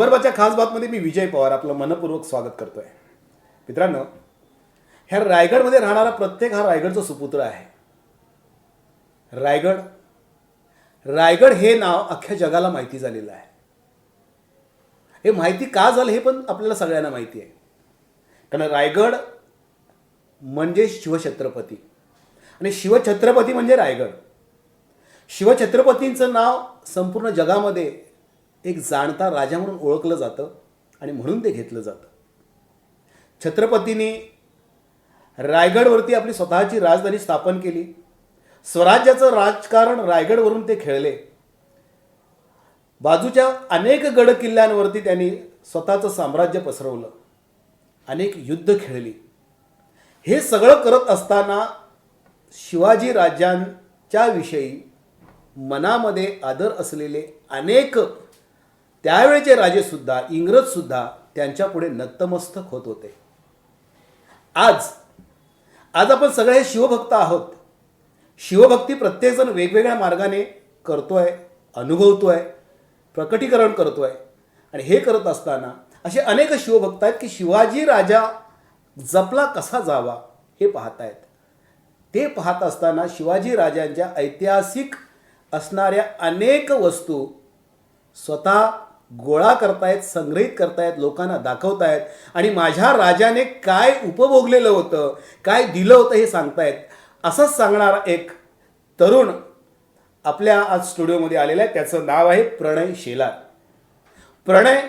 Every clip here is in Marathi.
नमस्कार खास बातमध्ये मी विजय पवार. आपलं मनपूर्वक स्वागत करतोय. मित्रांनो ह्या रायगडमध्ये राहणारा प्रत्येक हा रायगडचा सुपुत्र आहे. रायगड रायगड हे नाव अख्ख्या जगाला माहिती झालेलं आहे. हे माहिती का झालं हे पण आपल्याला सगळ्यांना माहिती आहे. कारण रायगड म्हणजे शिवछत्रपती. आणि शिवछत्रपती म्हणजे रायगड. शिवछत्रपतींचं नाव संपूर्ण जगामध्ये एक जाणता राजा म्हणून ओळखलं जातं आणि म्हणून ते घेतलं जातं. छत्रपतींनी रायगडवरती आपली स्वतःची राजधानी स्थापन केली. स्वराज्याचं राजकारण रायगडवरून ते खेळले. बाजूच्या अनेक गड किल्ल्यांवरती त्यांनी स्वतःचं साम्राज्य पसरवलं. अनेक युद्ध खेळली. हे सगळं करत असताना शिवाजी राजांच्या विषयी मनामध्ये आदर असलेले अनेक त्यावेळेचे राजेसुद्धा इंग्रजसुद्धा त्यांच्यापुढे नतमस्तक होत होते. आज आज आपण सगळे हे शिवभक्त आहोत. शिवभक्ती प्रत्येकजण वेगवेगळ्या मार्गाने करतो आहे अनुभवतो आहे प्रकटीकरण करतो आहे आणि हे करत असताना असे अनेक शिवभक्त आहेत की शिवाजी राजा जपला कसा जावा हे पाहतायत. ते पाहत असताना शिवाजी राजांच्या ऐतिहासिक असणाऱ्या अनेक वस्तू स्वतः गोळा करतायत संग्रहित करतायत लोकांना दाखवतायत. आणि माझ्या राजाने काय उपभोगलेलं होतं काय दिलं होतं हे सांगतायत. असंच सांगणारा एक तरुण आपल्या आज स्टुडिओमध्ये आलेला आहे. त्याचं नाव आहे प्रणय शेलार. प्रणय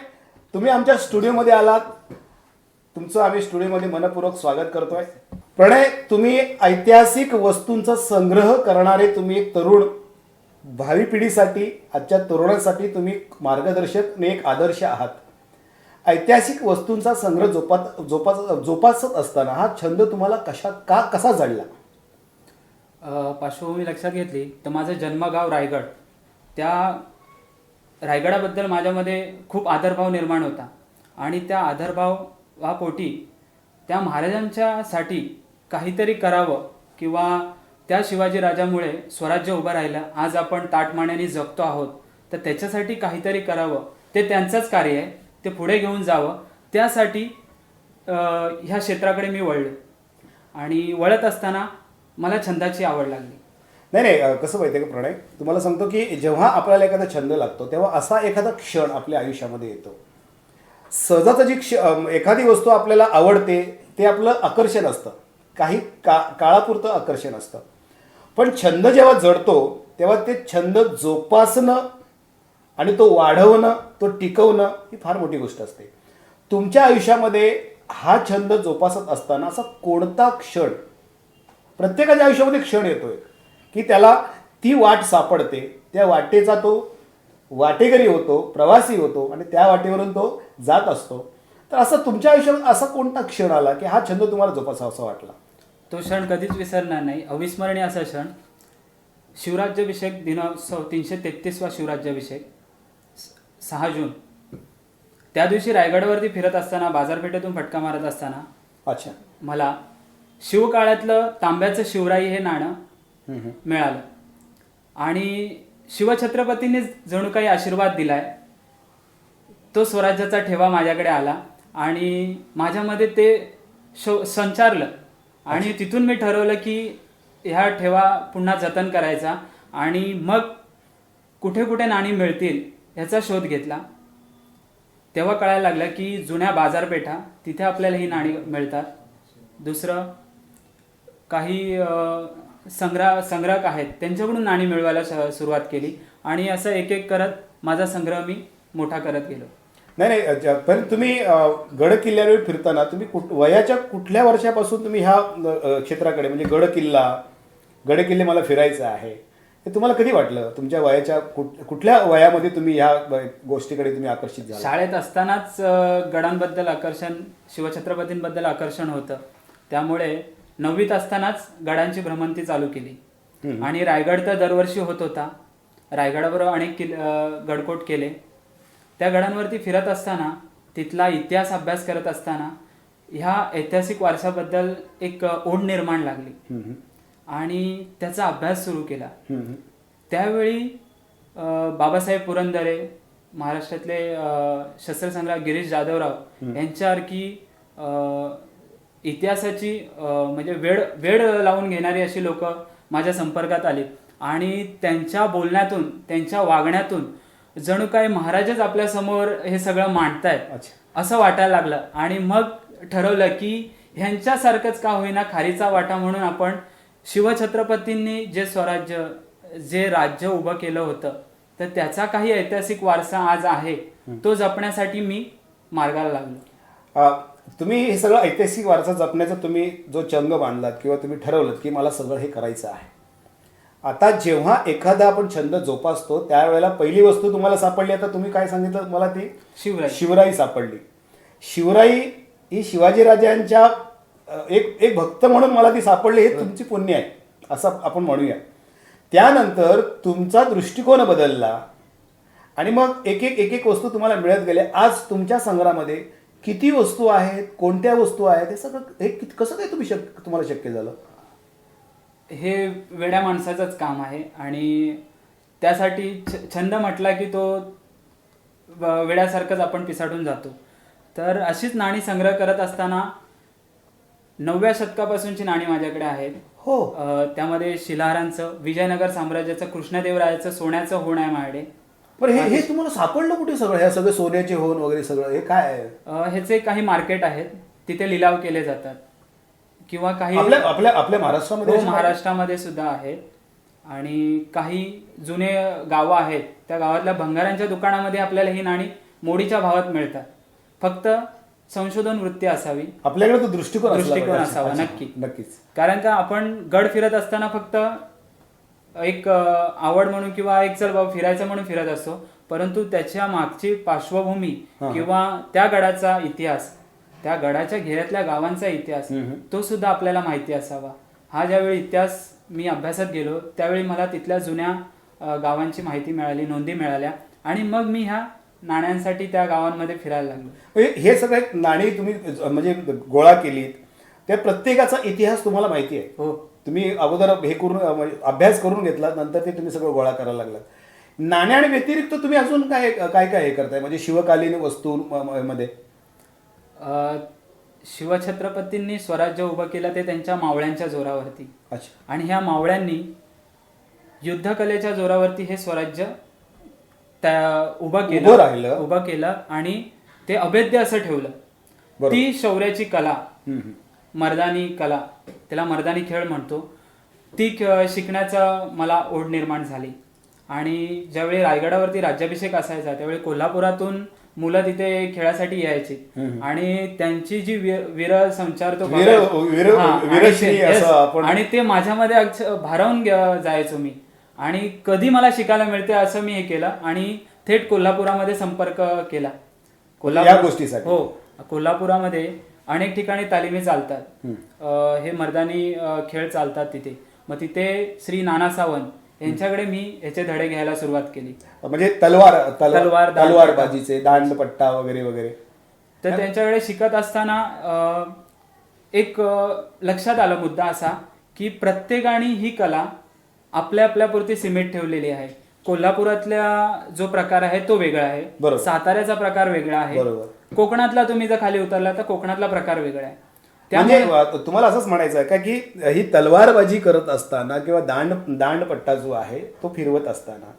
तुम्ही आमच्या स्टुडिओमध्ये आलात. तुमचं आम्ही स्टुडिओमध्ये मनपूर्वक स्वागत करतोय. प्रणय तुम्ही ऐतिहासिक वस्तूंचा संग्रह करणारे तुम्ही एक तरुण. भावी पिढीसाठी आजच्या तरुणांसाठी तुम्ही मार्गदर्शक आणि एक आदर्श आहात. ऐतिहासिक वस्तूंचा संग्रह जोपात जोपास जोपासत असताना हा छंद तुम्हाला कशा का कसा जडला अ, पार्श्वभूमी लक्षात घेतली तर माझं जन्मगाव रायगड. त्या रायगडाबद्दल माझ्यामध्ये खूप आदरभाव निर्माण होता. आणि त्या आदरभावापोटी त्या महाराजांच्यासाठी काहीतरी करावं किंवा त्या शिवाजीराजामुळे स्वराज्य उभं राहिलं. आज आपण ताटमाण्याने जगतो आहोत. तर त्याच्यासाठी काहीतरी करावं. ते त्यांचंच कार्य आहे. ते पुढे घेऊन जावं. त्यासाठी ह्या क्षेत्राकडे मी वळले. आणि वळत असताना मला छंदाची आवड लागली. नाही नाही कसं माहिती आहे का प्रणय? तुम्हाला सांगतो की जेव्हा आपल्याला एखादा छंद लागतो तेव्हा असा एखादा क्षण आपल्या आयुष्यामध्ये येतो. सहजाचा जी क्ष एखादी वस्तू आपल्याला आवडते ते आपलं आकर्षण असतं. काही का काळापुरतं आकर्षण असतं. पण छंद जेव्हा जडतो तेव्हा ते छंद जोपासणं आणि तो वाढवणं तो टिकवणं ही फार मोठी गोष्ट असते. तुमच्या आयुष्यामध्ये हा छंद जोपासत असताना असा कोणता क्षण प्रत्येकाच्या आयुष्यामध्ये क्षण येतोय की त्याला ती वाट सापडते त्या वाटेचा तो वाटेकरी होतो प्रवासी होतो आणि त्या वाटेवरून तो जात असतो. तर असं तुमच्या आयुष्यात असा कोणता क्षण आला की हा छंद तुम्हाला जोपासावा वाटला? तो क्षण कधीच विसरणार नाही. अविस्मरणीय असा क्षण. शिवराज्याभिषेक दिनोत्सव तीनशे तेहतीसवा शिवराज्याभिषेक सहा जून. त्या दिवशी रायगडावरती फिरत असताना बाजारपेठेतून फटका मारत असताना अच्छा. मला शिवकाळातलं तांब्याचं शिवराई हे नाणं. मिळालं. आणि शिवछत्रपतींनी जणू काही आशीर्वाद दिलाय तो स्वराज्याचा ठेवा माझ्याकडे आला आणि माझ्यामध्ये ते शो संचारलं. आणि तिथून मी ठरवलं की ह्या ठेवा पुन्हा जतन करायचा. आणि मग कुठे कुठे नाणी मिळतील ह्याचा शोध घेतला. तेव्हा कळायला लागलं की जुन्या बाजारपेठा तिथे आपल्याला ही नाणी मिळतात. दुसरं काही संग्रह संग्राहक आहेत त्यांच्याकडून नाणी मिळवायला सुरुवात केली. आणि असं एक एक करत माझा संग्रह मी मोठा करत गेलो. नाही नाही पण तुम्ही गड किल्ल्यावर फिरताना तुम्ही कुठ वयाच्या कुठल्या वर्षापासून तुम्ही ह्या क्षेत्राकडे म्हणजे गड किल्ला गड किल्ले मला फिरायचं आहे हे तुम्हाला कधी वाटलं? तुमच्या वयाच्या कुठ- कुठल्या वयामध्ये तुम्ही ह्या गोष्टीकडे तुम्ही आकर्षित झाला शाळेत असतानाच गडांबद्दल आकर्षण शिवछत्रपतींबद्दल आकर्षण होतं. त्यामुळे नववीत असतानाच गडांची भ्रमंती चालू केली. आणि रायगड तर दरवर्षी होत होता. रायगडाबरोबर अनेक किल अ, गडकोट केले. त्या गडांवरती फिरत असताना तिथला इतिहास अभ्यास करत असताना ह्या ऐतिहासिक वारशाबद्दल एक ओढ निर्माण लागली. आणि त्याचा अभ्यास सुरू केला. त्यावेळी बाबासाहेब पुरंदरे महाराष्ट्रातले अ, शस्त्रसंग्राम गिरीश जाधवराव यांच्यासारखी अ, इतिहासाची अ, म्हणजे वेळ वेळ लावून घेणारी अशी लोक माझ्या संपर्कात आली. आणि त्यांच्या बोलण्यातून त्यांच्या वागण्यातून जणू काय महाराजच आपल्यासमोर हे सगळं मांडतायत. अच्छा. असं वाटायला लागलं. आणि मग ठरवलं की ह्यांच्यासारखंच का होईना खारीचा वाटा म्हणून आपण शिवछत्रपतींनी जे स्वराज्य जे राज्य उभं केलं होतं तर त्याचा काही ऐतिहासिक वारसा आज आहे. तो जपण्यासाठी मी मार्गाला लागलो. तुम्ही हे सगळं ऐतिहासिक वारसा जपण्याचा तुम्ही जो चंग बांधलात किंवा तुम्ही ठरवलं की मला सगळं हे करायचं आहे. आता जेव्हा एखादा आपण छंद जोपासतो त्यावेळेला पहिली वस्तू तुम्हाला सापडली. आता तुम्ही काय सांगितलं मला ती? शिवराय शिवराई सापडली. शिवराई ही शिवाजीराजांच्या एक एक भक्त म्हणून मला ती सापडली हे तुमची पुण्य आहे असं आपण म्हणूया. त्यानंतर तुमचा दृष्टिकोन बदलला आणि मग एक एक एक एक वस्तू तुम्हाला मिळत गेल्या आज तुमच्या संग्रहामध्ये किती वस्तू आहेत कोणत्या वस्तू आहेत हे सगळं हे कसं काय तुम्ही शक तुम्हाला शक्य झालं? हे वेड्या माणसाचंच काम आहे. आणि त्यासाठी छंद म्हटला की तो वेड्यासारखंच आपण पिसाटून जातो. तर अशीच नाणी संग्रह करत असताना नवव्या शतकापासूनची नाणी माझ्याकडे आहेत. हो. त्यामध्ये शिलाहारांचं विजयनगर साम्राज्याचं कृष्णदेवरायाचं सोन्याचं होण आहे माझ्याकडे. पण हे हे तुम्हाला सापडलं कुठे सगळं? हे सगळं सोन्याचे होऊन वगैरे सगळं हे काय आहे? ह्याचे काही मार्केट आहेत. तिथे लिलाव केले जातात. किंवा काही आपल्या आपल्या आपल्या महाराष्ट्रामध्ये हो? महाराष्ट्रामध्ये सुद्धा आहेत आणि काही जुने गावं आहेत त्या गावातल्या भंगारांच्या दुकानामध्ये आपल्याला ही नाणी मोडीच्या भावात मिळतात फक्त संशोधन वृत्ती असावी आपल्याकडे तो दृष्टिकोन दृष्टिकोन. असावा, नक्की. नक्कीच कारण का आपण गड फिरत असताना फक्त एक आवड म्हणून किंवा एक चल बाबा फिरायचं म्हणून फिरत असतो परंतु त्याच्या मागची पार्श्वभूमी. किंवा त्या गडाचा इतिहास त्या गडाच्या घेऱ्यातल्या गावांचा इतिहास. तो सुद्धा आपल्याला माहिती असावा. हा ज्यावेळी इतिहास मी अभ्यासात गेलो त्यावेळी मला तिथल्या जुन्या गावांची माहिती मिळाली नोंदी मिळाल्या आणि मग मी ह्या नाण्यांसाठी त्या गावांमध्ये फिरायला लागलो. हे सगळे नाणी तुम्ही म्हणजे गोळा केलीत. त्या प्रत्येकाचा इतिहास तुम्हाला माहिती आहे. हो. तुम्ही अगोदर हे करून म्हणजे अभ्यास करून घेतला नंतर ते तुम्ही सगळं गोळा करायला लागलात. नाण्या आणि व्यतिरिक्त तुम्ही अजून काय काय काय हे करताय? म्हणजे शिवकालीन वस्तू मध्ये? शिवछत्रपतींनी स्वराज्य उभं केलं ते त्यांच्या मावळ्यांच्या जोरावरती अच्छा आणि ह्या मावळ्यांनी युद्धकलेच्या जोरावरती हे स्वराज्य त्या उभं केलं उभं राहिलं. उभं केलं आणि ते अभेद्य असं ठेवलं बरोबर. ती शौर्याची कला हम्म, हम्म. मर्दानी कला त्याला मर्दानी खेळ म्हणतो ती शिकण्याचा मला ओढ निर्माण झाली आणि ज्यावेळी रायगडावरती राज्याभिषेक असायचा त्यावेळी कोल्हापुरातून मुलं तिथे खेळासाठी यायची. आणि त्यांची जी वीर वीर संचार तो आणि ते- माझ्यामध्ये भारावून जायचो मी. आणि कधी मला शिकायला मिळते असं मी हे केलं. आणि थेट कोल्हापुरामध्ये संपर्क केला. या गोष्टीसाठी? हो. कोल्हापुरामध्ये अनेक ठिकाणी तालिमी चालतात. हे मर्दानी खेळ चालतात तिथे. मग तिथे श्री नाना सावंत यांच्याकडे मी ह्याचे धडे घ्यायला सुरुवात केली. म्हणजे तलवार तलवार तलवार, दांड- तलवार बाजीचे दांडपट्टा वगैरे वगैरे. तर त्यांच्याकडे शिकत असताना एक लक्षात आला मुद्दा असा की प्रत्येकाने ही कला आपल्या आपल्यापुरती सिमेंट ठेवलेली आहे. कोल्हापुरातल्या जो प्रकार आहे तो वेगळा आहे. साताऱ्याचा प्रकार वेगळा आहे. कोकणातला तुम्ही जर खाली उतरला तर कोकणातला प्रकार वेगळा आहे. त्यामुळे अ, तुम्हाला असंच म्हणायचं आहे का की ही तलवारबाजी करत असताना किंवा दांड दांडपट्टा जो आहे तो फिरवत असताना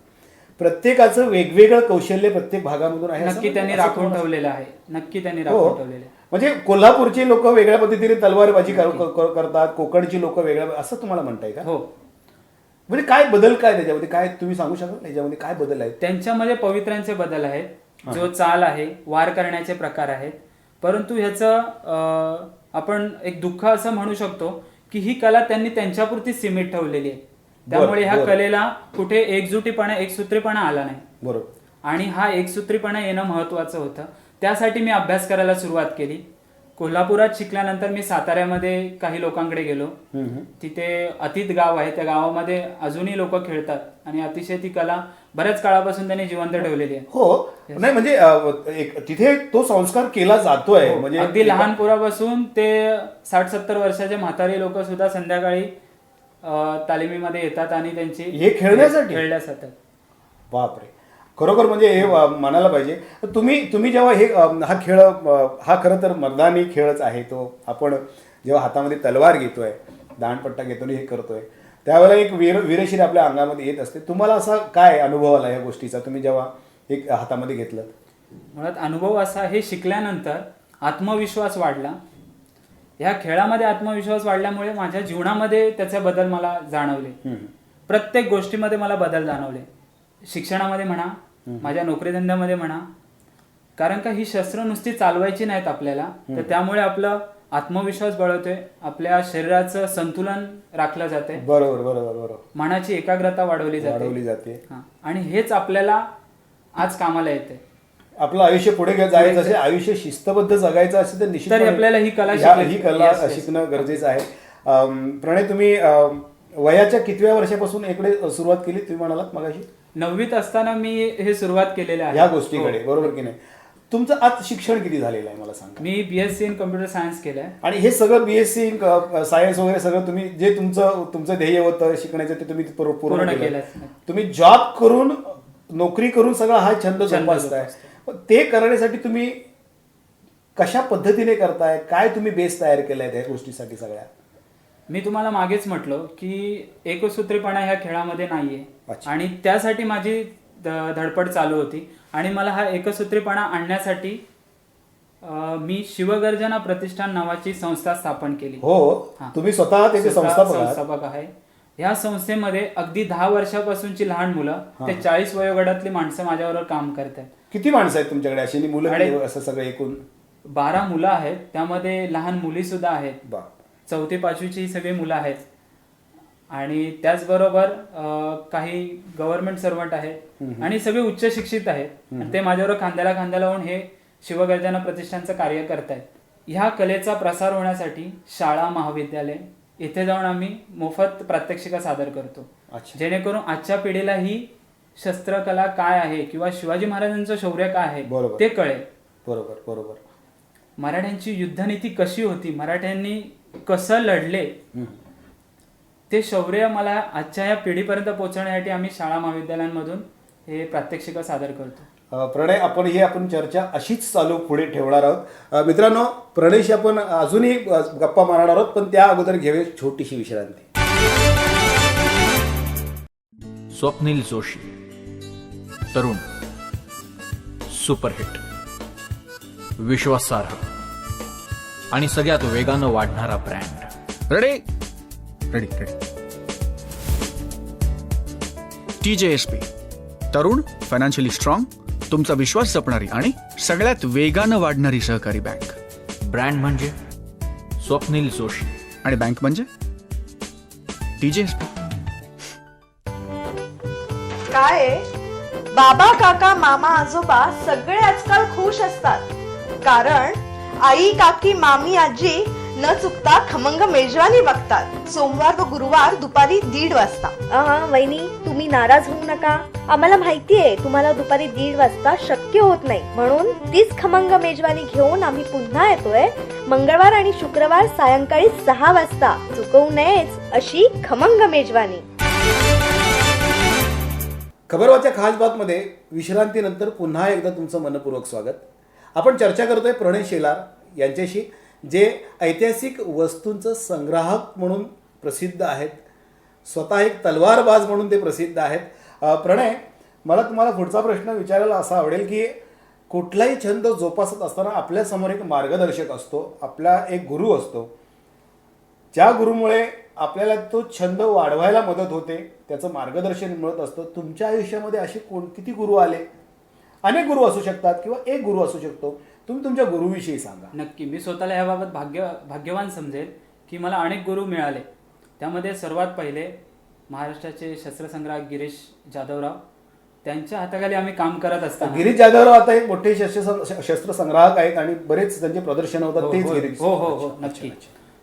प्रत्येकाचं वेगवेगळं कौशल्य प्रत्येक भागामधून आहे नक्की त्यांनी असं राखून ठेवलेलं आहे. नक्की त्यांनी हो. राखून ठेवलेलं आहे. म्हणजे कोल्हापूरची लोक वेगळ्या पद्धतीने तलवारबाजी कर- कर- करतात कोकणची लोक वेगळ्या असं तुम्हाला म्हणताय का? हो. म्हणजे काय बदल काय त्याच्यामध्ये? काय तुम्ही सांगू शकाल त्याच्यामध्ये काय बदल आहेत? त्यांच्यामध्ये पवित्र्यांचे बदल आहेत. जो चाल आहे वार करण्याचे प्रकार आहेत. परंतु ह्याचं आपण एक दुःख असं म्हणू शकतो की ही कला त्यांनी त्यांच्यापुरती सीमित ठेवलेली आहे. त्यामुळे ह्या. कलेला कुठे एकजुटीपणा एकसूत्रीपणा आला नाही. बरोबर आणि हा एकसूत्रीपणा येणं महत्वाचं होतं. त्यासाठी मी अभ्यास करायला सुरुवात केली. कोल्हापुरात शिकल्यानंतर मी साताऱ्यामध्ये काही लोकांकडे गेलो. तिथे अतीत गाव आहे. त्या गावामध्ये अजूनही लोक खेळतात आणि अतिशय ती कला बऱ्याच काळापासून त्यांनी जिवंत ठेवलेली आहे. हो. नाही म्हणजे अ, एक तिथे तो संस्कार केला जातोय. म्हणजे हो, अगदी लहान पोरापासून ते साठ सत्तर वर्षाचे म्हातारे लोक सुद्धा संध्याकाळी अं, तालिमीमध्ये येतात आणि त्यांची हे खेळण्यासाठी? खेळण्यासाठी. बापरे. खरोखर म्हणजे हे म्हणायला पाहिजे. तुम्ही तुम्ही जेव्हा हे हा खेळ हा खरं तर मर्दानी खेळच आहे तो. आपण जेव्हा हातामध्ये तलवार घेतोय दाणपट्टा घेतो हे करतोय त्यावेळेला एक वीर वीरशीर आपल्या अंगामध्ये येत असते. तुम्हाला असा काय अनुभव आला या गोष्टीचा? तुम्ही जेव्हा एक हातामध्ये घेतलं मुळात अनुभव असा हे शिकल्यानंतर आत्मविश्वास वाढला. ह्या खेळामध्ये आत्मविश्वास वाढल्यामुळे माझ्या जीवनामध्ये त्याचे बदल मला जाणवले. प्रत्येक गोष्टीमध्ये मला बदल जाणवले. शिक्षणामध्ये म्हणा माझ्या नोकरीधंद्यामध्ये म्हणा कारण का ही शस्त्र नुसती चालवायची नाहीत आपल्याला तर त्यामुळे आपलं आत्मविश्वास बळवतोय आपल्या शरीराचं संतुलन राखलं जाते बरोबर बरोबर बरोबर. मनाची एकाग्रता वाढवली जाते. वाढवली जाते. हा. आणि हेच आपल्याला आज कामाला येते आपलं आयुष्य पुढे जायचं असेल आयुष्य शिस्तबद्ध जगायचं असेल तर निश्चित तरी आपल्याला ही कला ही कला Yes, yes. शिकणं गरजेचं आहे. अम, प्रणय तुम्ही अम, वयाच्या कितव्या वर्षापासून इकडे सुरुवात केली? तुम्ही म्हणालात मगाशी? नववीत असताना मी हे सुरुवात केलेले आहे. ह्या गोष्टीकडे हो. बरोबर की नाही? तुमचं आज शिक्षण किती झालेलं आहे मला सांगा. मी बीएससी इन कम्प्युटर सायन्स केलंय. आणि हे सगळं बीएससी सायन्स वगैरे सगळं तुम्ही जे तुमचं तुमचं ध्येय होतं शिकण्याचं ते तुम्ही पूर्ण केलं. तुम्ही जॉब करून नोकरी करून सगळा हा छंद जोपासताय. ते करण्यासाठी तुम्ही कशा पद्धतीने करताय? काय तुम्ही बेस तयार केलाय त्या गोष्टीसाठी सगळ्या? मी तुम्हाला मागेच म्हटलो की एकसूत्रीपणा ह्या खेळामध्ये नाहीये. अच्छा. आणि त्यासाठी माझी ध- धडपड चालू होती. आणि मला हा एकसूत्रीपणा आणण्यासाठी अं, मी शिवगर्जना प्रतिष्ठान नावाची संस्था स्थापन केली. हो हा. तुम्ही स्वतः त्याचे स्वतः संस्थापक आहात. संस्थापक आहे. या संस्थेमध्ये अगदी दहा वर्षापासूनची लहान मुलं ते चाळीस वयोगटातली माणसं माझ्याबरोबर काम करतात किती माणसं आहेत तुमच्याकडे? अशी आणि मुलं अडे-? असं सगळं एकूण? बारा मुलं आहेत. त्यामध्ये लहान मुली सुद्धा आहेत चौथी पाचवीची ही सगळी मुलं आहेत. आणि त्याचबरोबर काही गव्हर्नमेंट सर्वंट आहेत आणि सगळे उच्च शिक्षित आहेत. ते माझ्याबरोबर खांद्याला खांदा लावून हे शिवगर्जना प्रतिष्ठानचं कार्य करतायत. ह्या कलेचा प्रसार होण्यासाठी शाळा महाविद्यालय इथे जाऊन आम्ही मोफत प्रात्यक्षिका सादर करतो. जेणेकरून आजच्या पिढीला ही शस्त्रकला काय आहे किंवा शिवाजी महाराजांचं शौर्य काय आहे. ते कळेल. बरोबर बरोबर. मराठ्यांची युद्धनीती कशी होती? मराठ्यांनी कसं लढले ते शौर्य मला आजच्या या पिढीपर्यंत पोहोचवण्यासाठी आम्ही शाळा महाविद्यालयांमधून हे प्रात्यक्षिका सादर करतो. प्रणय आपण ही आपण चर्चा अशीच चालू पुढे ठेवणार आहोत. मित्रांनो प्रणयशी आपण अजूनही गप्पा मारणार आहोत पण त्या अगोदर घेऊया छोटीशी विश्रांती. स्वप्नील जोशी तरुण सुपरहिट विश्वासार्ह. आणि सगळ्यात वेगानं वाढणारा brand ready ready ready T J S P तरुण फायनान्शियली स्ट्रॉंग तुमचा विश्वास जपणारी आणि सगळ्यात वेगानं वाढणारी सहकारी बँक ब्रँड म्हणजे? स्वप्नील जोशी. आणि बँक म्हणजे? टी जे एस पी काय आहे? बाबा काका मामा आजोबा सगळे आजकाल खुश असतात. कारण आई काकी मामी आजी न चुकता खमंग मेजवानी बघतात. सोमवार व गुरुवार दुपारी दीड वाजता. अहा वहिनी तुम्ही नाराज होऊ नका. आम्हाला माहितीये तुम्हाला दुपारी दीड वाजता शक्य होत नाही. म्हणून तीच खमंग मेजवानी घेऊन आम्ही पुन्हा येतोय. मंगळवार आणि शुक्रवार सायंकाळी सहा वाजता. चुकवू नयेच अशी खमंग मेजवानी. खबरवाच्या खास बातमध्ये विश्रांतीनंतर पुन्हा एकदा तुमचं मनपूर्वक स्वागत. आपण चर्चा करतोय प्रणय शेलार यांच्याशी जे ऐतिहासिक वस्तूंचं संग्राहक म्हणून प्रसिद्ध आहेत. स्वतः एक तलवारबाज म्हणून ते प्रसिद्ध आहेत. प्रणय मला तुम्हाला पुढचा प्रश्न विचारायला असा आवडेल की कुठलाही छंद जोपासत असताना आपल्यासमोर एक मार्गदर्शक असतो आपला एक गुरु असतो. ज्या गुरुमुळे आपल्याला तो छंद वाढवायला मदत होते त्याचं मार्गदर्शन मिळत असतं. तुमच्या आयुष्यामध्ये असे कोण किती गुरु आले? अनेक गुरु असू शकतात किंवा एक गुरु असू शकतो. तुम्ही तुमच्या गुरुविषयी सांगा. नक्की. मी स्वतःला याबाबत भाग्य भाग्यवान समजेल की मला अनेक गुरु मिळाले. त्यामध्ये सर्वात पहिले महाराष्ट्राचे शस्त्रसंग्राहक गिरीश जाधवराव. त्यांच्या हाताखाली आम्ही काम करत असताना गिरीश जाधवराव आता एक मोठे शस्त्र शस्त्र संग्राहक आहेत आणि बरेच त्यांचे प्रदर्शन होतात. हो, तेच हो, गिरीश. हो हो हो नक्की.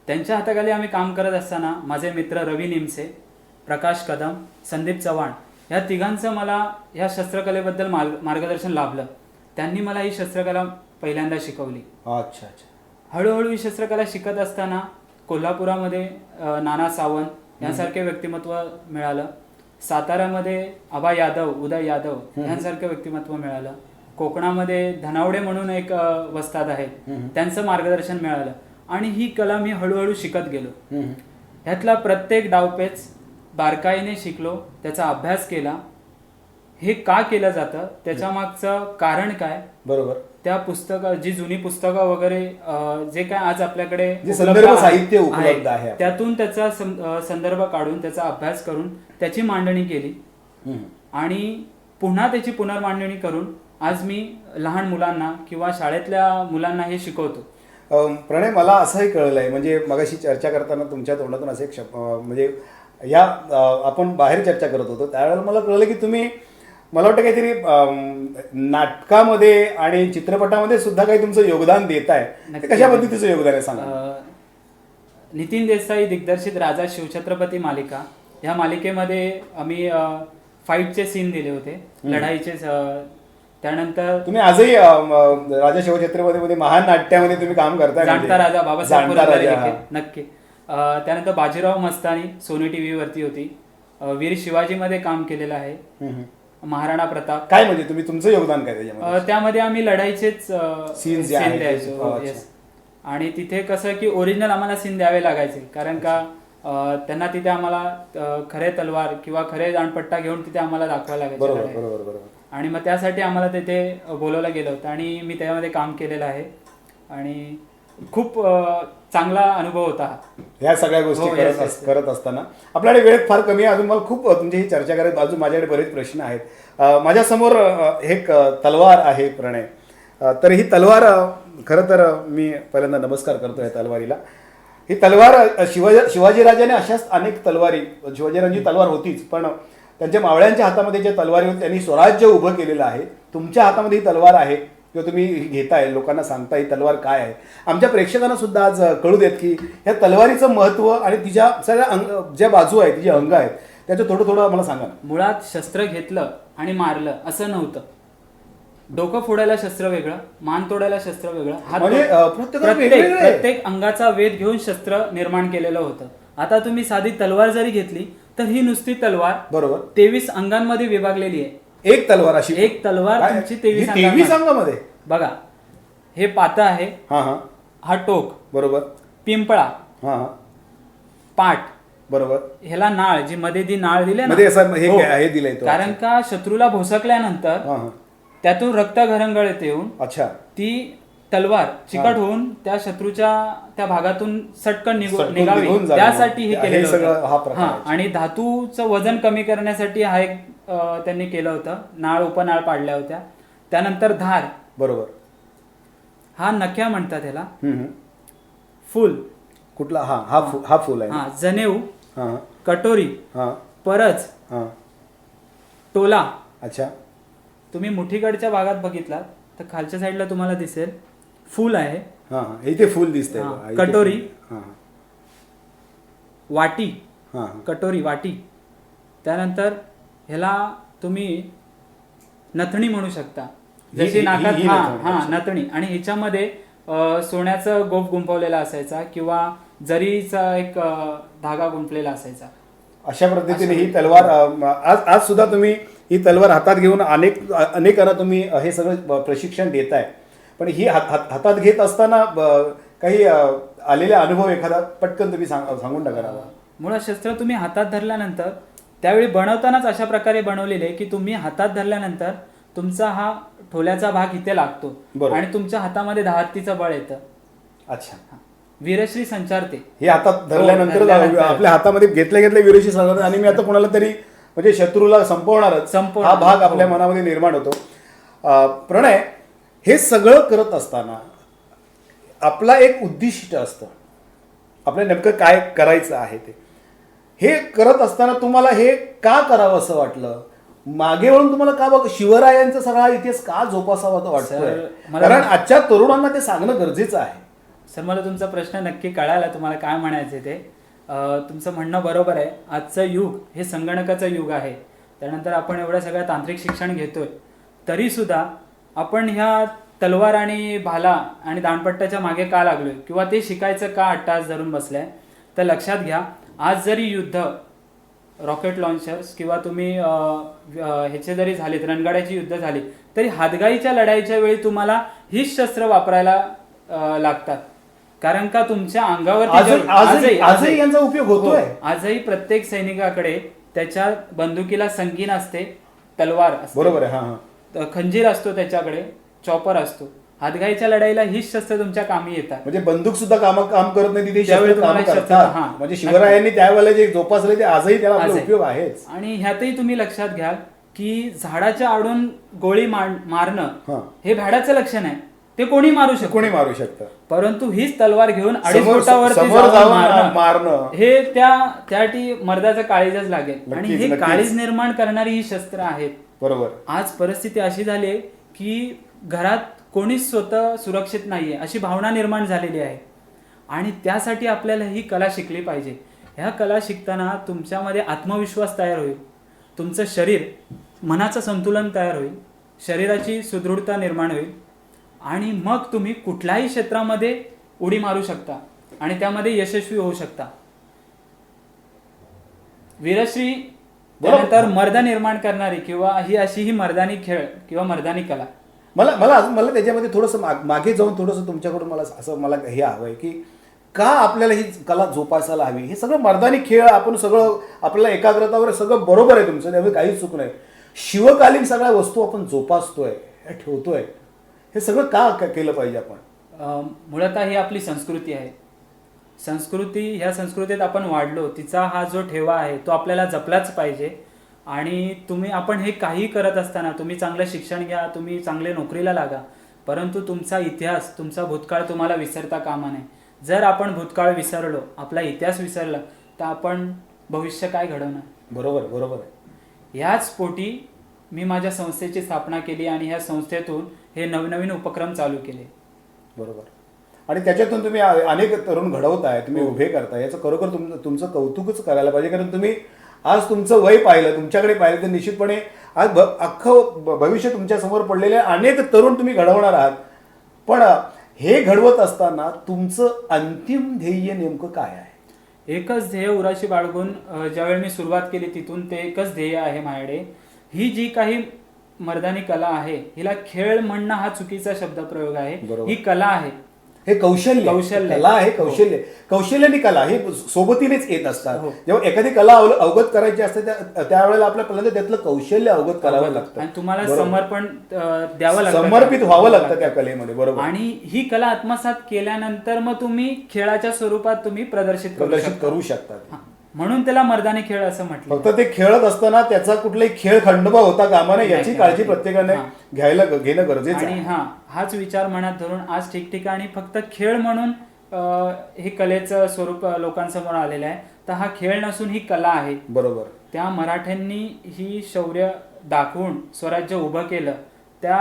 त्यांच्या हाताखाली आम्ही काम करत असताना माझे मित्र रवी निमसे प्रकाश कदम संदीप चव्हाण या तिघांचं मला ह्या शस्त्रकलेबद्दल मार्ग- मार्गदर्शन लाभलं. त्यांनी मला ही शस्त्रकला पहिल्यांदा शिकवली. अच्छा अच्छा. हळूहळू ही शस्त्रकला शिकत असताना कोल्हापुरामध्ये नाना सावंत यांसारखे व्यक्तिमत्व मिळालं. साताऱ्यामध्ये आबा यादव उदय यादव यांसारखं व्यक्तिमत्व मिळालं. कोकणामध्ये धनावडे म्हणून एक वस्ताद आहेत. त्यांचं मार्गदर्शन मिळालं. आणि ही कला मी हळूहळू शिकत गेलो. ह्यातला प्रत्येक डावपेच बारकाईने शिकलो त्याचा अभ्यास केला. हे का केलं जातं? त्याच्या मागचं कारण काय? बरोबर. त्या पुस्तक जी जुनी पुस्तकं वगैरे जे काय आज आपल्याकडे संदर्भ साहित्य उपलब्ध आहे. त्यातून त्याचा संदर्भ काढून त्याचा अभ्यास करून त्याची मांडणी केली. आणि पुन्हा त्याची पुनर्मांडणी करून आज मी लहान मुलांना किंवा शाळेतल्या मुलांना हे शिकवतो. प्रणय मला असंही कळलंय म्हणजे मगाशी चर्चा करताना तुमच्या तोंडातून असे एक म्हणजे या आपण बाहेर चर्चा करत होतो. त्यावेळेला मला कळलं की तुम्ही मला वाटतं काहीतरी नाटकामध्ये आणि चित्रपटामध्ये सुद्धा काही तुमचं योगदान देत आहे. कशा पद्धतीचं योगदान आहे सांगा? नितीन देसाई दिग्दर्शित राजा शिवछत्रपती मालिका. ह्या मालिकेमध्ये आम्ही फाईटचे सीन दिले होते. लढाईचे त्यानंतर तुम्ही आजही राजा शिवछत्रपती मध्ये महान नाट्यामध्ये तुम्ही काम करताय म्हणजे. जाणता राजा बाबासाहेब. नक्की. त्यानंतर बाजीराव मस्तानी सोनी टीव्ही वरती होती. वीर शिवाजीमध्ये काम केलेलं आहे. महाराणा प्रताप. काय म्हणजे तुम्ही तुमचं योगदान काय त्यामध्ये आम्ही लढाईचेच आहेत, द्यायचो. हो. आणि तिथे कसं की ओरिजिनल आम्हाला सीन द्यावे लागायचे. कारण का त्यांना तिथे आम्हाला खरे तलवार किंवा खरे दाणपट्टा घेऊन तिथे आम्हाला दाखवायला लागायचे आणि मग त्यासाठी आम्हाला तिथे बोलवलं गेलं होतं. आणि मी त्यामध्ये काम केलेलं आहे. आणि खूप चांगला अनुभव होता. हा. ह्या सगळ्या गोष्टी हो, करत yes, अस- yes. करत असताना. आपल्याकडे वेळ फार कमी आहे. अजून मला खूप तुमची ही चर्चा करत अजून माझ्याकडे बरेच प्रश्न आहेत. अ, माझ्यासमोर अ, एक अ, तलवार आहे प्रणय. अ, तर ही तलवार अ, खरं तर अ, मी पहिल्यांदा नमस्कार करतो या तलवारीला. ही तलवार अ, शिवाजी शिवाजीराजाने अशाच अनेक तलवारी शिवाजीराजांची तलवार होतीच. पण त्यांच्या मावळ्यांच्या हातामध्ये जे तलवारी होती त्यांनी स्वराज्य उभं केलेलं आहे. तुमच्या हातामध्ये ही तलवार आहे. किंवा तुम्ही घेताय लोकांना सांगताय ही तलवार काय आहे? आमच्या प्रेक्षकांना सुद्धा आज कळू देत की ह्या तलवारीचं महत्त्व आणि तिच्या सगळ्या अंग ज्या बाजू आहेत तिची अंग आहेत त्याचं थोडं थोडं आम्हाला सांगा. मुळात शस्त्र घेतलं आणि मारलं असं नव्हतं. डोकं फोडायला शस्त्र वेगळं मान तोडायला शस्त्र वेगळं. प्रत्येक अंगाचा वेध घेऊन शस्त्र निर्माण केलेलं होतं. आता तुम्ही साधी तलवार जरी घेतली तर ही नुसती तलवार बरोबर. तेवीस अंगांमध्ये विभागलेली आहे. एक तलवार अशी. एक तलवार काय? तुमची तेवीस ही तेवीस अंगांमध्ये. बघा हे पाता आहे. हा हा. हा टोक. बरोबर. पिंपळा. हा हा. पाठ बरोबर. ह्याला नाळ जी मध्ये दी नाळ दिले मध्ये असं हे हे. दिलंय तो. कारण का शत्रूला भोसकल्यानंतर हा हा. त्यातून रक्त घरंगळत येऊन अच्छा. ती तलवार चिकट होऊन त्या शत्रूच्या त्या भागातून सटकन निघू- सटकून निघावी. निघून जावी. त्यासाठी हे हे केलेलं सगळं होतं. हा प्रकार हा, आहे. आणि धातूचं वजन कमी करण्यासाठी हा एक त्यांनी केलं होतं. नाळ उपनाळ पाडल्या होत्या. त्यानंतर धार. बरोबर. हा नख्या म्हणतात हम्म. फुल. कुठला? हा हा फु- हा फुल आहे हा जनेऊ. हा कटोरी. हा. परच हा. टोला. अच्छा. तुम्ही मुठीकडच्या भागात बघितलात तर खालच्या साईडला तुम्हाला दिसेल फुल आहे. हा हा. इथे फुल दिसतंय हा, बघा. इथे कटोरी. फुल. हा. वाटी. हा हा. कटोरी वाटी. त्यानंतर ह्याला तुम्ही नथणी म्हणू शकता. जशी नाकात ही हा नथणी, आणि ह्याच्यामध्ये सोन्याचं गोफ गुंफवलेला असायचा किंवा जरीचा एक धागा गुंफलेला असायचा. अशा पद्धतीने ही तलवार आज आज सुद्धा तुम्ही ही तलवार हातात घेऊन अनेक अनेकांना तुम्ही हे सगळं प्रशिक्षण देताय. पण ही हात- हात- हातात घेत असताना काही आलेले अनुभव एखादा पटकन तुम्ही सांग- सांगून टाका. मुळात शस्त्र तुम्ही हातात धरल्यानंतर त्यावेळी बनवतानाच अशा प्रकारे बनवलेले की तुम्ही हातात धरल्यानंतर तुमचा हा ठोल्याचा भाग इथे लागतो. आणि तुमच्या हातामध्ये दहातीचं बळ येतं. अच्छा. वीरश्री संचारते हे हातात धरल्यानंतर हो, धरल्यानंतर. आपल्या हातामध्ये घेतले घेतले विरोधी सांगतात आणि मी आता कोणाला तरी म्हणजे शत्रूला संपवणारच. संपवणार. हा भाग आपल्या हो. मनामध्ये निर्माण होतो. प्रणय हे सगळं करत असताना आपला एक उद्दिष्ट असतं. आपल्याला नेमकं काय करायचं आहे ते? हे करत असताना तुम्हाला हे का करावं असं वाटलं? मागे वळून तुम्हाला का बघ शिवरायांचा सगळा इतिहास का जोपासावा तो वाटतोय? कारण आजच्या तरुणांना ते सांगणं गरजेचं आहे. सर मला तुमचा प्रश्न नक्की कळाला तुम्हाला काय म्हणायचे ते? तुमचं म्हणणं बरोबर आहे. आजचं युग हे संगणकाचं युग आहे. त्यानंतर आपण एवढ्या सगळ्या तांत्रिक शिक्षण घेतोय. तरी सुद्धा आपण ह्या तलवार आणि भाला आणि दाणपट्ट्याच्या मागे का लागलोय? किंवा ते शिकायचं का अट्टास धरून बसलंय? तर लक्षात घ्या आज जरी युद्ध रॉकेट लॉन्चर्स किंवा तुम्ही ह्याचे जरी झालेत रणगाड्याची युद्ध झाली तरी हातगाईच्या लढाईच्या वेळी तुम्हाला हीच शस्त्र वापरायला लागतात. कारण का तुमच्या अंगावर आजही यांचा उपयोग होतोय? आजही प्रत्येक सैनिकाकडे त्याच्या बंदुकीला संगीन असते तलवार असते. बरोबर हा हा. खंजीर असतो त्याच्याकडे चॉपर असतो. हातगाईच्या लढाईला हीच शस्त्र तुमच्या कामी येतात म्हणजे बंदूक सुद्धा काम काम करत नाही तिथे हा. म्हणजे शिवरायांनी त्यावेळेला जे जोपासले ते आजही त्याला. उपयोग आहेच आणि ह्यातही तुम्ही लक्षात घ्याल की झाडाच्या आडून गोळी मार-. मारणं हे भाड्याचं लक्षण आहे ते कोणी मारू शकतो कोणी मारू शकतं परंतु हीच तलवार घेऊन अडीच मारणं. हे त्या त्यासाठी मर्दाचं काळीजच लागेल आणि हे. काळीज निर्माण करणारी ही शस्त्र आहेत बरोबर आज परिस्थिती अशी झाली आहे की घरात कोणीच स्वतः सुरक्षित नाहीये अशी भावना निर्माण झालेली आहे. आणि त्यासाठी आपल्याला ही कला शिकली पाहिजे. ह्या कला शिकताना तुमच्यामध्ये आत्मविश्वास तयार होईल. तुमचं शरीर मनाचं संतुलन तयार होईल. शरीराची सुदृढता निर्माण होईल. आणि मग तुम्ही कुठल्याही क्षेत्रामध्ये उडी मारू शकता. आणि त्यामध्ये यशस्वी होऊ शकता. वीरश्री त्यानंतर मर्द निर्माण करणारी किंवा ही अशी ही मर्दानी खेळ किंवा मर्दानी कला. मला मला अजून मला त्याच्यामध्ये थोडंसं माग- मागे जाऊन थोडंसं तुमच्याकडून मला असं मला हे हवं आहे की का आपल्याला ही कला जोपासायला हवी? हे सगळं मर्दानी खेळ आपण सगळं आपल्याला एकाग्रतावर सगळं बरोबर आहे तुमचं त्यामुळे काहीच चूक नाही. शिवकालीन सगळ्या वस्तू आपण जोपासतोय ठेवतोय. हे सगळं का केलं पाहिजे आपण? अं, मुळतः ही आपली संस्कृती आहे. संस्कृती ह्या संस्कृतीत आपण वाढलो तिचा हा जो ठेवा आहे तो आपल्याला जपलाच पाहिजे. आणि तुम्ही आपण हे काही करत असताना तुम्ही चांगलं शिक्षण घ्या तुम्ही चांगले नोकरीला लागा परंतु तुमचा इतिहास तुमचा भूतकाळ तुम्हाला विसरता कामा नये. जर आपण भूतकाळ विसरलो आपला इतिहास विसरला तर आपण भविष्य काय घडवणार? बरोबर बरोबर ह्याच पोटी मी माझ्या संस्थेची स्थापना केली आणि ह्या संस्थेतून हे नवनवीन उपक्रम चालू केले. बरोबर. आणि त्याच्यातून तुम्ही अनेक तरुण घडवताय तुम्ही उभे करताय याचं खरोखर तुम तुमचं कौतुकच करायला पाहिजे कारण तुम्ही आज तुमचं वय पाहिलं तुमच्याकडे पाहिलं तर निश्चितपणे आज भ- अख्खं भविष्य तुमच्यासमोर पडलेले अनेक तरुण तुम्ही घडवणार आहात. पण हे घडवत असताना तुमचं अंतिम ध्येय नेमकं काय आहे? एकच ध्येय उराशी बाळगून ज्यावेळी मी सुरुवात केली तिथून ते एकच ध्येय आहे माझ्याकडे. ही जी काही मर्दानी कला आहे हिला खेळ म्हणणं हा चुकीचा शब्दप्रयोग आहे. बरोबर. ही कला आहे. हे कौशल्य. कौशल्य. कला आहे कौशल्य. कौशल्य आणि कला हे सोबतीनेच येत असतात. हो. जेव्हा एखादी कला अवगत करायची असते त्या- त्यावेळेला आपल्या पहिल्यांदा त्यातलं कौशल्य अवगत करावं लागतं. आणि तुम्हाला. समर्पण द्यावं लागतं समर्पित व्हावं लागतं त्या कलेमध्ये. बरोबर. आणि ही कला आत्मसात केल्यानंतर मग तुम्ही खेळाच्या स्वरूपात तुम्ही प्रदर्शित प्रदर्शित शकता. करू शकतात. हा. म्हणून त्याला मर्दानी खेळ असं म्हटलं. फक्त ते खेळत असताना त्याचा कुठलाही खेळ खंडोबा होता कामा नये याची काळजी. प्रत्येकाने. घ्यायला घेणं गरजेचं आणि हा हाच विचार मनात धरून आज ठिकठिकाणी फक्त खेळ म्हणून हे कलेचं स्वरूप लोकांसमोर आलेलं आहे. तर हा खेळ नसून ही कला आहे. बरोबर. त्या मराठ्यांनी ही शौर्य दाखवून स्वराज्य उभं केलं. त्या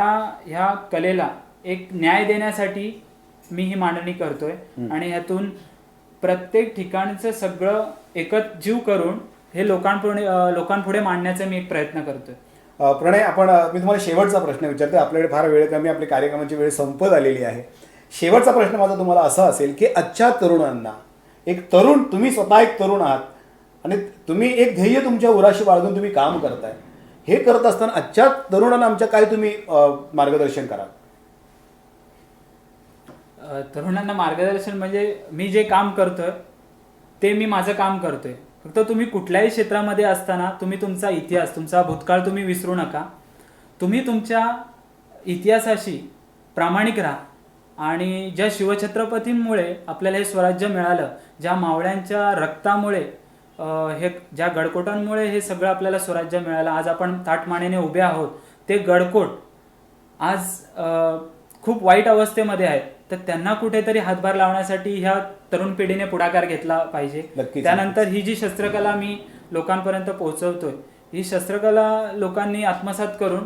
ह्या कलेला एक न्याय देण्यासाठी मी ही मांडणी करतोय. आणि ह्यातून प्रत्येक ठिकाणचं सगळं एकच जीव करून हे लोकांपुढे लोकांपुढे मांडण्याचा मी एक प्रयत्न करतोय. प्रणय आपण मी तुम्हाला शेवटचा प्रश्न विचारतो आपल्याकडे फार वेळ कमी आपली कार्यक्रमाची वेळ संपत आलेली आहे. शेवटचा प्रश्न माझा तुम्हाला असा असेल की आजच्या तरुणांना एक तरुण तुम्ही स्वतः एक तरुण आहात आणि तुम्ही एक ध्येय तुमच्या उराशी बाळगून तुम्ही काम करताय. हे करत असताना आजच्या तरुणांना आमच्या काय तुम्ही मार्गदर्शन कराल? तरुणांना मार्गदर्शन म्हणजे मी जे काम करतोय ते मी माझं काम करतोय. फक्त तुम्ही कुठल्याही क्षेत्रामध्ये असताना तुम्ही तुमचा इतिहास तुमचा भूतकाळ तुम्ही विसरू नका. तुम्ही तुमच्या इतिहासाशी प्रामाणिक राहा. आणि ज्या शिवछत्रपतींमुळे आपल्याला हे स्वराज्य मिळालं ज्या मावळ्यांच्या रक्तामुळे हे ज्या गडकोटांमुळे हे सगळं आपल्याला स्वराज्य मिळालं आज आपण ताटमानेने उभे आहोत. ते गडकोट आज खूप वाईट अवस्थेमध्ये आहेत. तर त्यांना कुठेतरी हातभार लावण्यासाठी ह्या तरुण पिढीने पुढाकार घेतला पाहिजे. त्यानंतर ही जी शस्त्रकला मी लोकांपर्यंत पोहोचवतोय ही शस्त्रकला लोकांनी आत्मसात करून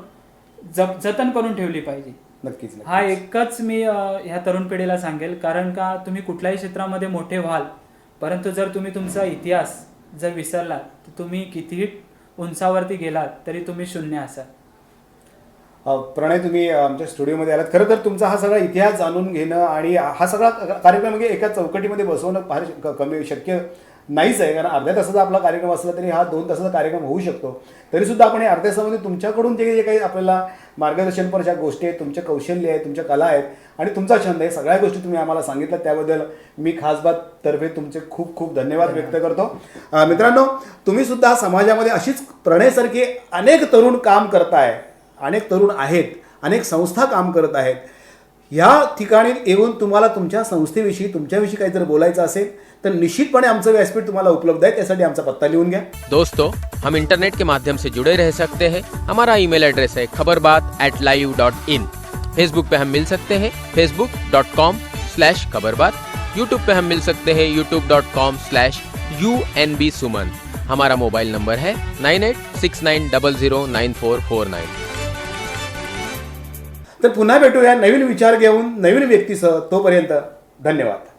जप जतन करून ठेवली पाहिजे नक्कीच. हा एकच मी ह्या तरुण पिढीला सांगेल कारण का तुम्ही कुठल्याही क्षेत्रामध्ये मोठे व्हाल परंतु जर तुम्ही तुमचा इतिहास जर विसरलात तर तुम्ही कितीही उंचावरती गेलात तरी तुम्ही शून्य असाल प्रणय तुम्ही आमच्या स्टुडिओमध्ये आलात. खरं तर तुमचा हा सगळा इतिहास जाणून घेणं आणि हा सगळा कार्यक्रम म्हणजे एका चौकटीमध्ये बसवणं फार कमी शक्य नाहीच आहे. कारण अर्ध्या तासाचा आपला कार्यक्रम असला तरी हा दोन तासाचा कार्यक्रम होऊ शकतो. तरी सुद्धा आपण हे अर्ध्या तासामध्ये तुमच्याकडून जे जे काही आपल्याला मार्गदर्शनपर ज्या गोष्टी आहेत तुमचे कौशल्य आहे तुमच्या कला आहेत आणि तुमचा छंद आहे सगळ्या गोष्टी तुम्ही आम्हाला सांगितल्या. त्याबद्दल मी खासबात तर्फे तुमचे खूप खूप धन्यवाद व्यक्त करतो. मित्रांनो तुम्ही सुद्धा समाजामध्ये अशीच प्रणयसारखे अनेक तरुण काम करताय. अनेक तरुण आहेत अनेक संस्था काम करत आहेत. ह्या ठिकाणी येऊन तुम्हाला तुमच्या संस्थेविषयी तुमच्याविषयी काही जर बोलायचं असेल तर निश्चितपणे आमचं व्यासपीठ तुम्हाला उपलब्ध आहे त्यासाठी आमचा पत्ता लिहून घ्या. दोस्तों हम इंटरनेट के माध्यम से जुड़े रह सकते हैं। हमारा ईमेल एड्रेस है Khabarbaat at live dot in Facebook पे हम मिल सकते हैं Facebook dot com slash Khabarbaat. YouTube पे हम मिल सकते हैं YouTube dot com slash U N B Suman हमारा मोबाइल नंबर है nine eight six nine double zero nine four four nine तर पुन्हा भेटूया नवीन विचार घेऊन नवीन व्यक्तीसह तोपर्यंत धन्यवाद.